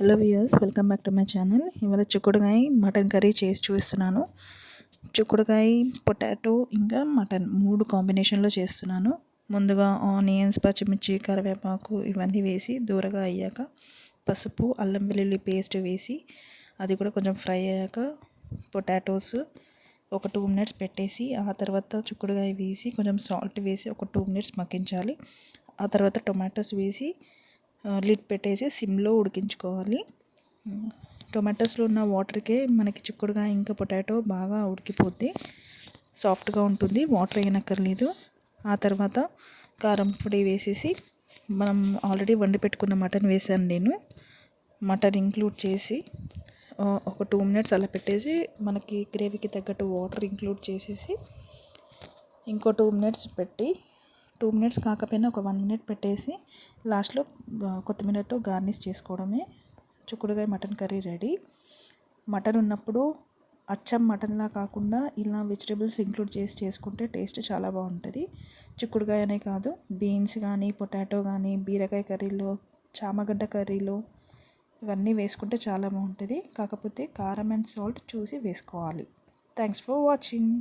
Hello viewers welcome back to my channel. ఇవాళ చిక్కుడుకాయ mutton curry చేసి చూపిస్తున్నాను. చిక్కుడుకాయ పొటాటో ఇంకా మటన్ మూడు కాంబినేషన్లో చేస్తున్నాను. ముందుగా ఆనియన్స్ పచ్చిమిర్చి కరివేపాకు ఇవన్నీ వేసి దూరగా అయ్యాక పసుపు అల్లం వెల్లుల్లి పేస్ట్ వేసి అది కూడా కొంచెం ఫ్రై అయ్యాక పొటాటోస్ ఒక టూ మినిట్స్ పెట్టేసి ఆ తర్వాత చిక్కుడుకాయ వేసి కొంచెం సాల్ట్ వేసి ఒక టూ మినిట్స్ మగ్గించాలి. ఆ తర్వాత టొమాటోస్ వేసి లిడ్ పెట్టేసి సిమ్లో ఉడికించుకోవాలి. టొమాటోస్లో ఉన్న వాటర్కే మనకి చిక్కుడుగా ఇంకా పొటాటో బాగా ఉడికిపోద్ది సాఫ్ట్గా ఉంటుంది వాటర్ అయినక్కర్లేదు ఆ తర్వాత కారం పొడి వేసేసి మనం ఆల్రెడీ వండి పెట్టుకున్న మటన్ వేసాను నేను. మటన్ ఇంక్లూడ్ చేసి ఒక టూ మినిట్స్ అలా పెట్టేసి మనకి గ్రేవీకి తగ్గట్టు వాటర్ ఇంక్లూడ్ చేసేసి ఇంకో టూ మినిట్స్ పెట్టి టూ మినిట్స్ కాకపోయినా ఒక వన్ మినిట్ పెట్టేసి లాస్ట్లో కొత్తిమీరతో గార్నిష్ చేసుకోవడమే. చిక్కుడుకాయ మటన్ కర్రీ రెడీ. మటన్ ఉన్నప్పుడు అచ్చం మటన్లా కాకుండా ఇలా వెజిటేబుల్స్ ఇంక్లూడ్ చేసి చేసుకుంటే టేస్ట్ చాలా బాగుంటుంది. చిక్కుడుకాయ అనే కాదు బీన్స్ కానీ పొటాటో కానీ బీరకాయ కర్రీలో చామగడ్డ కర్రీలో ఇవన్నీ వేసుకుంటే చాలా బాగుంటుంది. కాకపోతే కారం అండ్ సాల్ట్ చూసి వేసుకోవాలి. Thanks for watching.